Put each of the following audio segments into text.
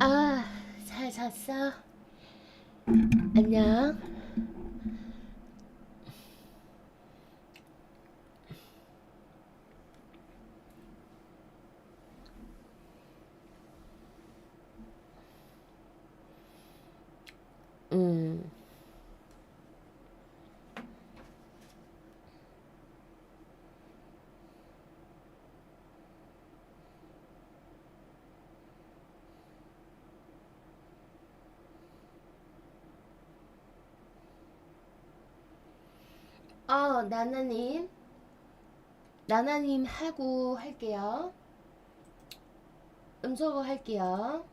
아, 잘 잤어? 안녕. 음. 어, 나나님. 나나님 하고 할게요. 음소거 할게요.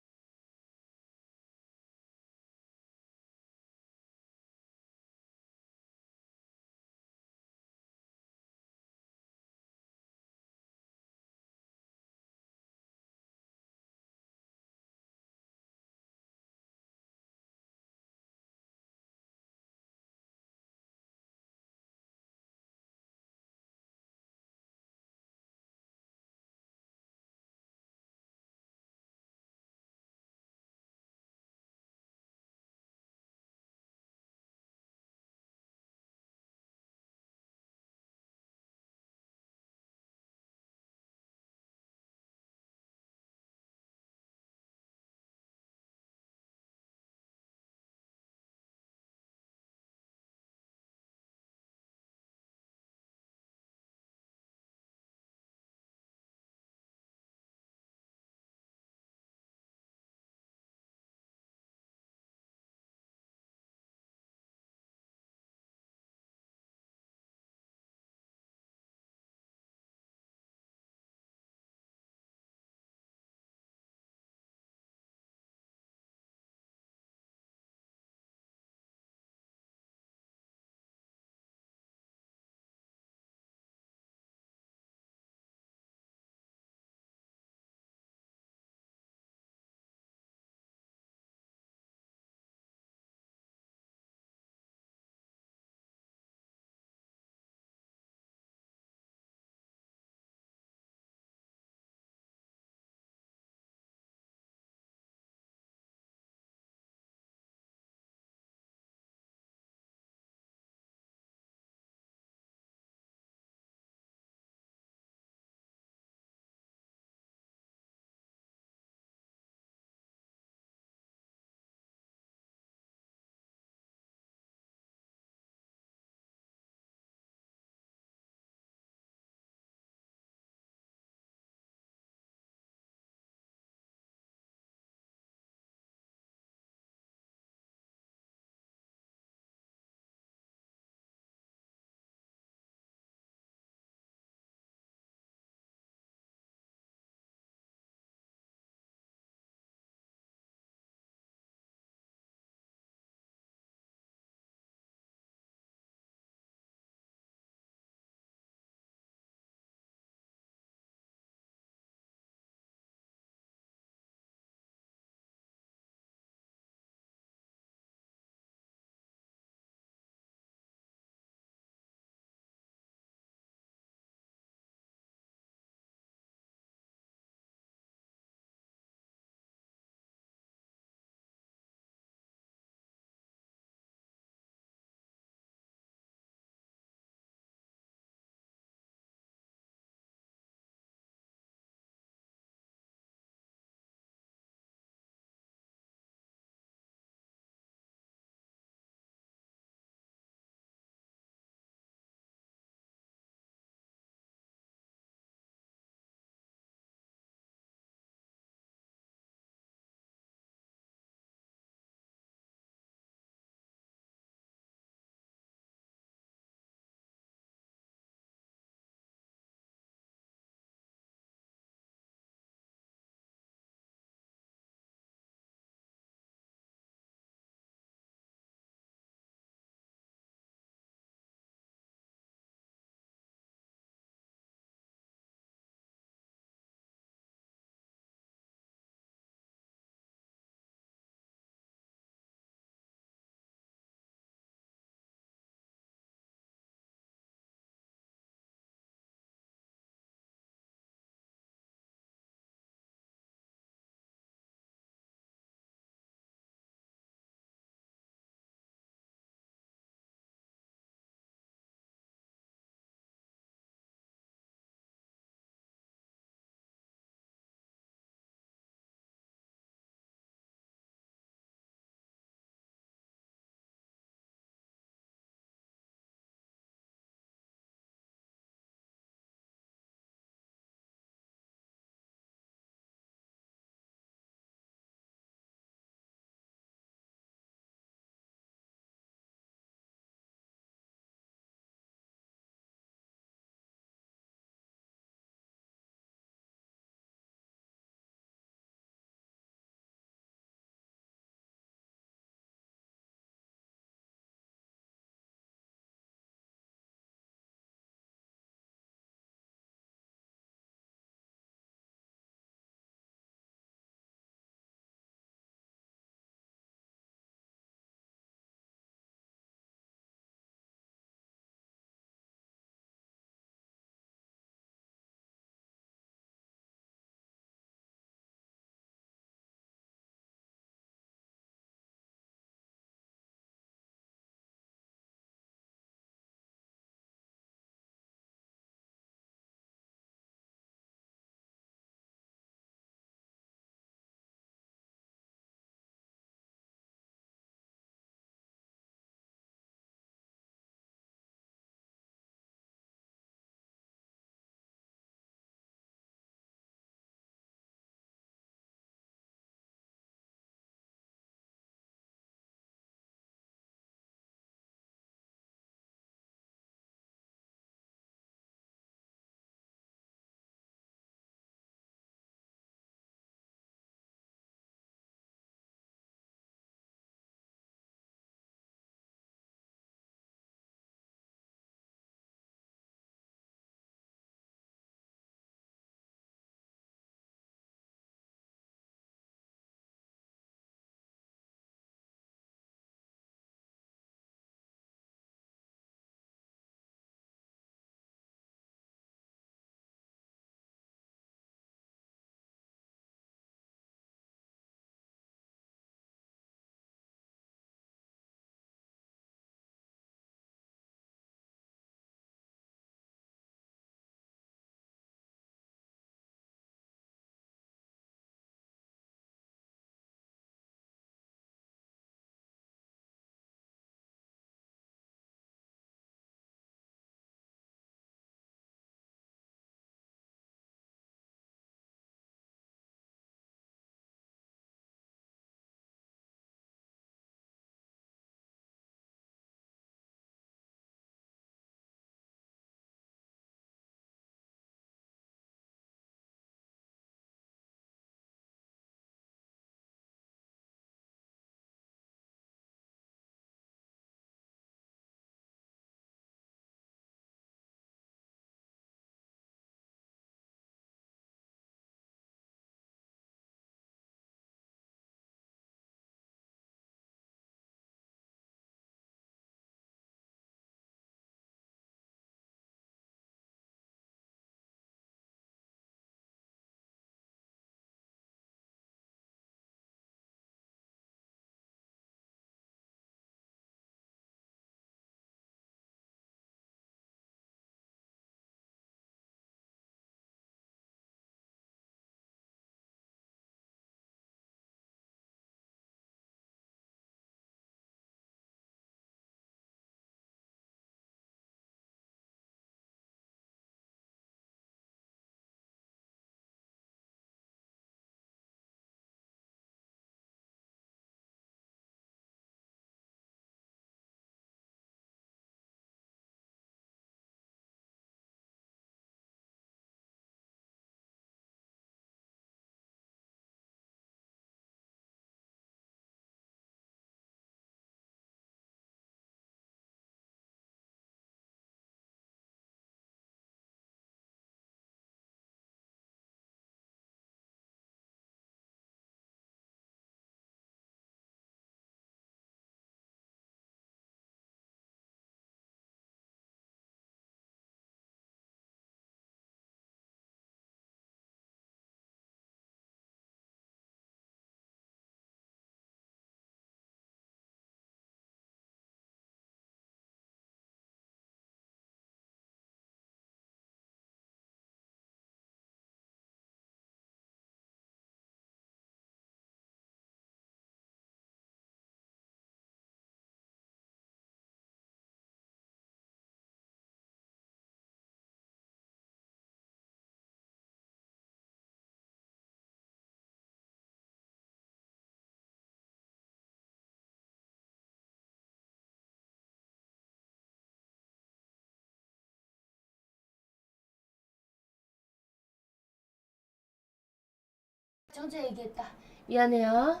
전체 얘기했다. 미안해요.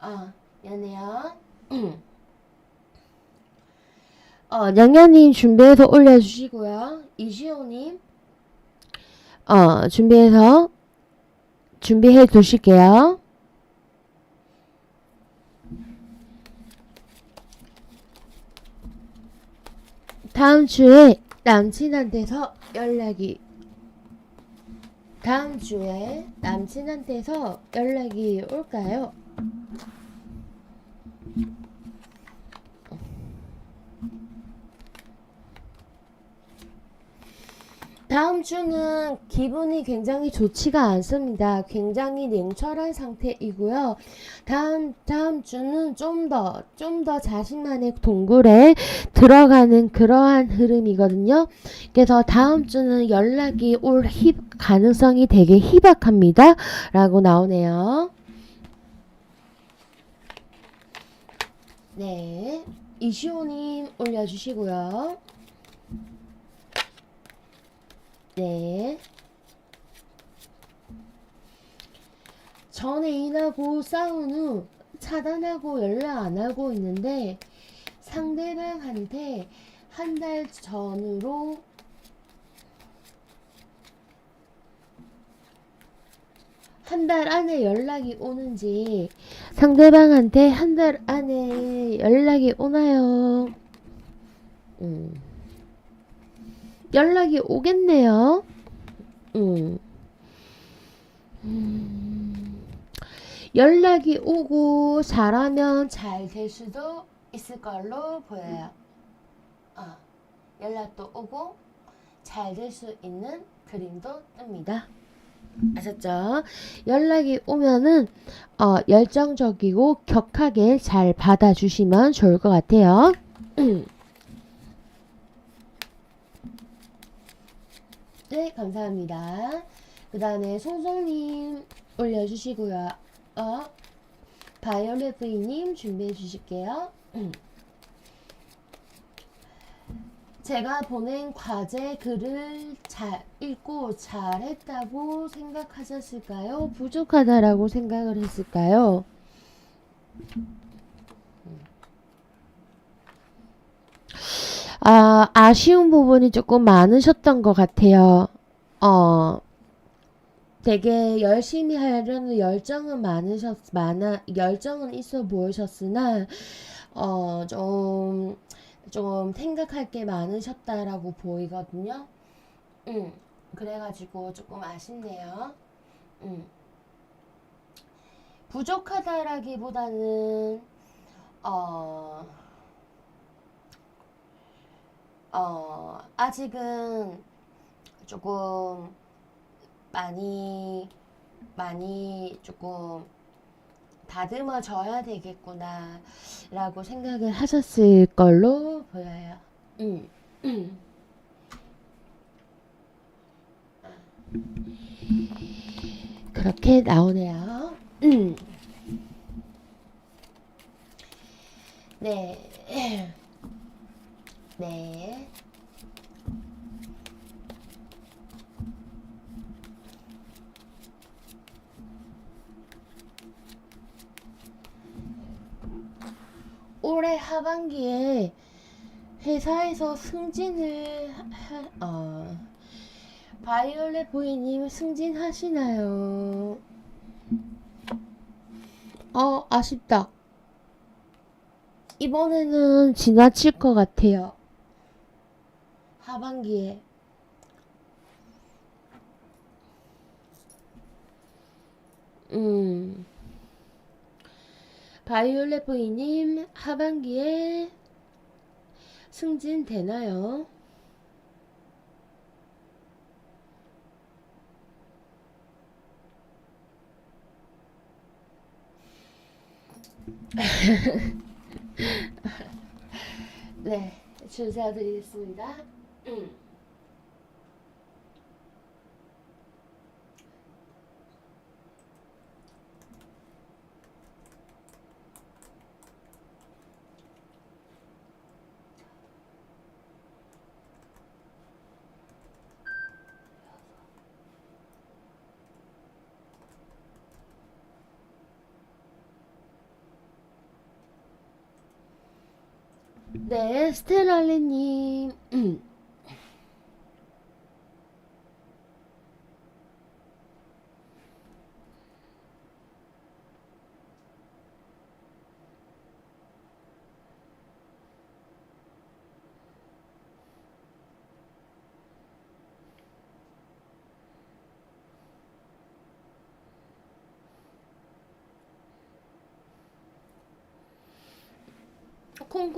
어, 미안해요. 어, 냥냥님 준비해서 올려주시고요. 이시호님, 어, 준비해서 준비해 두실게요. 다음 주에 남친한테서 연락이 다음 주에 남친한테서 연락이 올까요? 다음 주는 기분이 굉장히 좋지가 않습니다. 굉장히 냉철한 상태이고요. 다음 다음 주는 좀 더 좀 더 자신만의 동굴에 들어가는 그러한 흐름이거든요. 그래서 다음 주는 연락이 올 희, 가능성이 되게 희박합니다. 라고 나오네요. 네. 이시호님 올려주시고요. 네. 전 애인하고 싸운 후 차단하고 연락 안 하고 있는데 상대방한테 한 달 전으로 한 달 안에 연락이 오는지 상대방한테 한 달 안에 연락이 오나요? 음. 연락이 오겠네요. 음. 음. 연락이 오고 잘하면 잘 될 수도 있을 걸로 보여요. 어. 연락도 오고 잘 될 수 있는 그림도 뜹니다. 아셨죠? 연락이 오면은 어, 열정적이고 격하게 잘 받아주시면 좋을 것 같아요. 네, 감사합니다. 그 다음에 송송님 올려주시고요. 어, 바이올렛 V님 준비해 주실게요. 제가 보낸 과제 글을 잘 읽고 잘했다고 생각하셨을까요? 부족하다라고 생각을 했을까요? 아, 아쉬운 부분이 조금 많으셨던 것 같아요. 어, 되게 열심히 하려는 열정은 많으셨, 많아, 열정은 있어 보이셨으나, 어, 좀, 좀 생각할 게 많으셨다라고 보이거든요. 음, 그래가지고 조금 아쉽네요. 음. 부족하다라기보다는, 어, 어, 아직은 조금 많이, 많이 조금 다듬어져야 되겠구나, 라고 생각을 하셨을 걸로 보여요. 음. 그렇게 나오네요. 음. 네. 네. 올해 하반기에 회사에서 승진을 하, 어, 바이올렛 보이님 승진하시나요? 어, 아쉽다. 이번에는 지나칠 것 같아요. 하반기에. 음. 바이올렛 보이님 하반기에 승진 되나요? 네, 주사드리겠습니다. 응. 네, 스테랄리님. 음.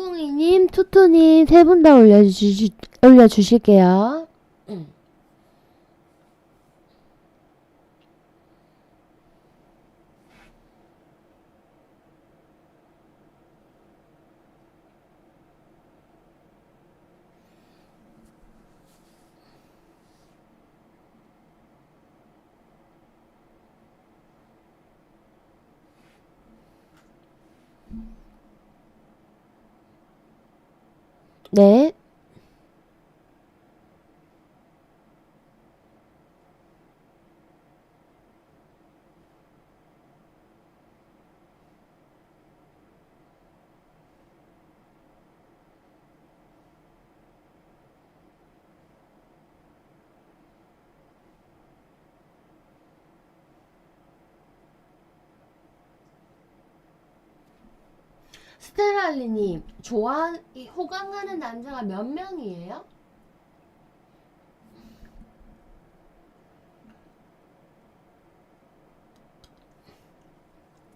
콩콩이님, 투투님 세 분 다 올려주시, 올려주실게요. 네. 스테랄리님, 좋아, 이 호감가는 남자가 몇 명이에요?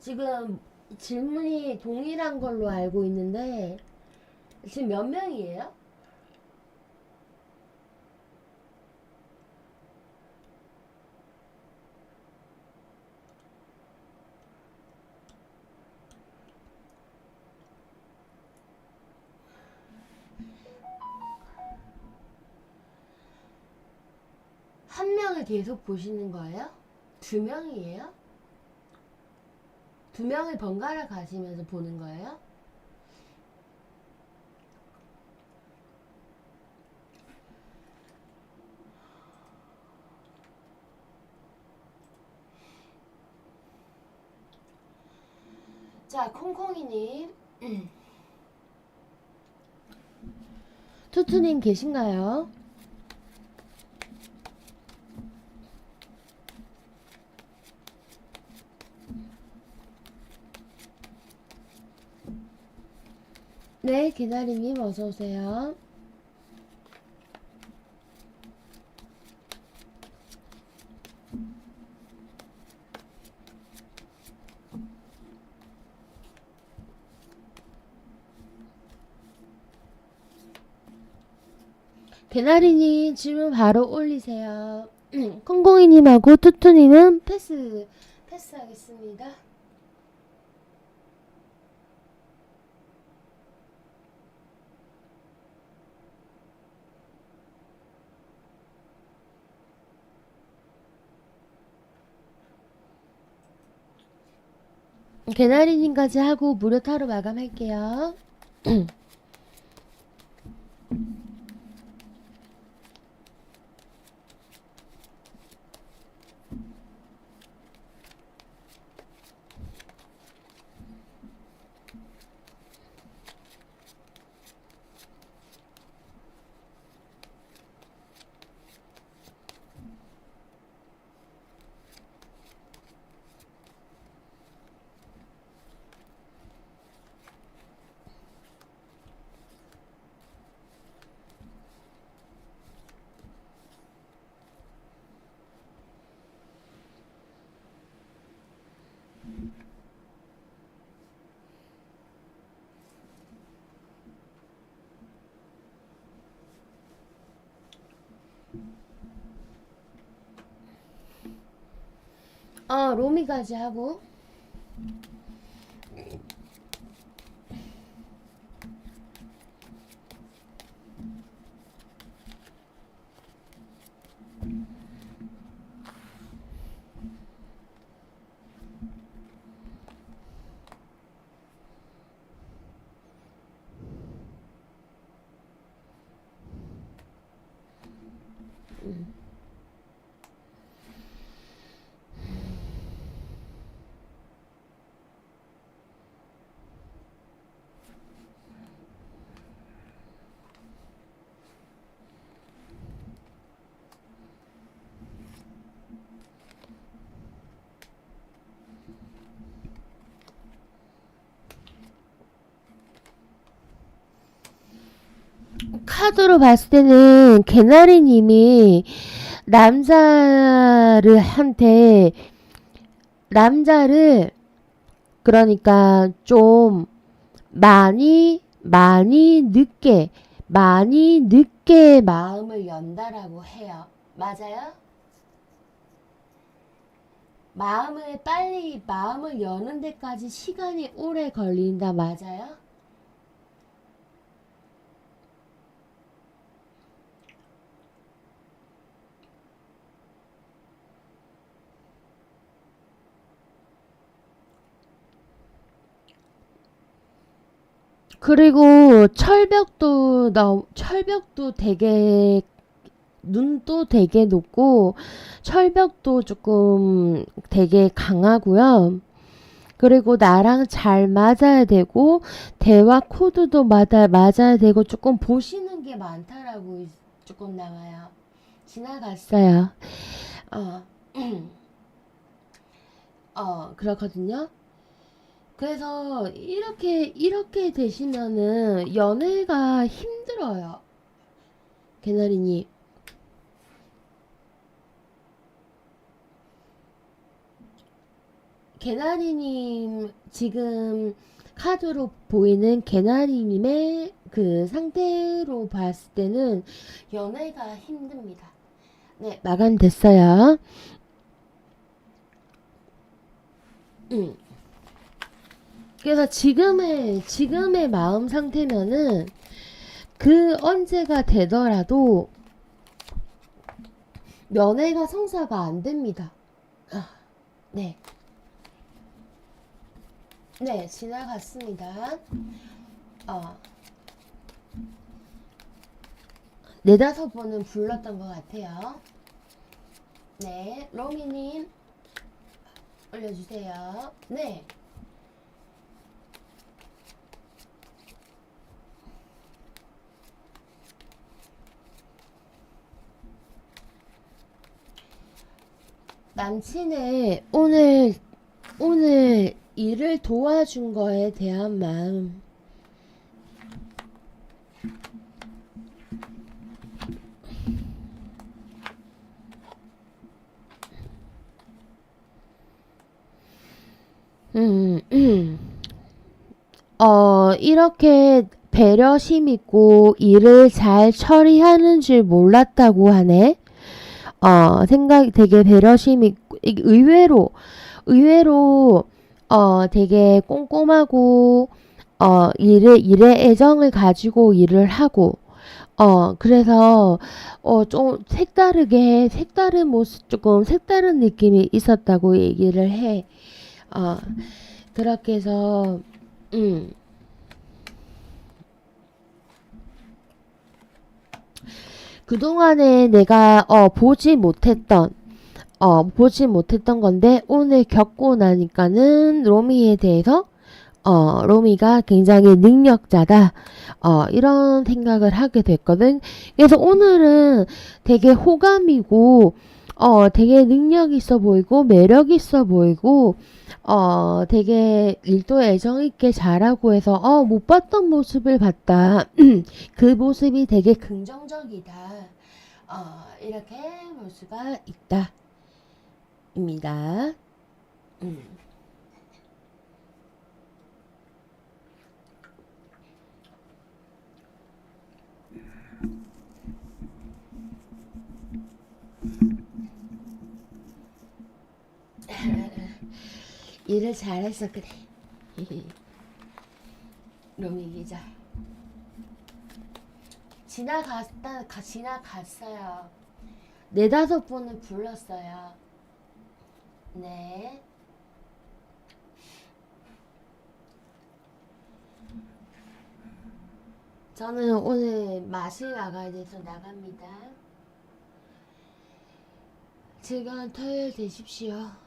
지금 질문이 동일한 걸로 알고 있는데, 지금 몇 명이에요? 계속 보시는 거예요? 두 명이에요? 두 명을 번갈아 가시면서 보는 거예요? 자, 콩콩이님. 투투님 계신가요? 네, 기다림님 어서 오세요. 개나리님 질문 바로 올리세요. 콩콩이님하고 투투님은 패스 패스하겠습니다. 개나리님까지 하고 무료 타로 마감할게요. 로미까지 하고. 카드로 봤을 때는 개나리님이 남자를 한테 남자를 그러니까 좀 많이 많이 늦게 많이 늦게 마음을 연다라고 해요. 맞아요? 마음을 빨리 마음을 여는 데까지 시간이 오래 걸린다 맞아요? 그리고 철벽도 나 철벽도 되게 눈도 되게 높고 철벽도 조금 되게 강하고요. 그리고 나랑 잘 맞아야 되고 대화 코드도 맞아 맞아야 되고 조금 보시는 게 많다라고 조금 나와요. 지나갔어요. 어, 어 그렇거든요. 그래서 이렇게 이렇게 되시면은 연애가 힘들어요. 개나리님. 개나리님 지금 카드로 보이는 개나리님의 그 상태로 봤을 때는 연애가 힘듭니다. 네, 마감됐어요. 음. 그래서 지금의 지금의 마음 상태면은 그 언제가 되더라도 연애가 성사가 안 됩니다. 아, 네. 네, 지나갔습니다. 어. 네다섯 번은 불렀던 것 같아요. 네, 로미님 올려주세요. 네. 남친의 오늘 오늘 일을 도와준 거에 대한 마음. 음, 음. 어, 이렇게 배려심 있고 일을 잘 처리하는 줄 몰랐다고 하네. 어, 생각 되게 배려심 있고, 이게 의외로, 의외로, 어, 되게 꼼꼼하고, 어, 일에, 일에 애정을 가지고 일을 하고, 어, 그래서, 어, 좀 색다르게, 색다른 모습, 조금 색다른 느낌이 있었다고 얘기를 해. 어, 그렇게 해서, 음. 그동안에 내가, 어, 보지 못했던, 어, 보지 못했던 건데, 오늘 겪고 나니까는 로미에 대해서, 어, 로미가 굉장히 능력자다. 어, 이런 생각을 하게 됐거든. 그래서 오늘은 되게 호감이고, 어, 되게 능력 있어 보이고, 매력 있어 보이고, 어, 되게 일도 애정 있게 잘하고 해서, 어, 못 봤던 모습을 봤다. 그 모습이 되게 긍정적이다. 어, 이렇게 볼 수가 있다. 입니다. 음. 일을 잘해서 그래. 로미 기자. 지나갔다, 가, 지나갔어요. 네다섯 번을 불렀어요. 네. 저는 오늘 마실 나가야 돼서 나갑니다. 즐거운 토요일 되십시오.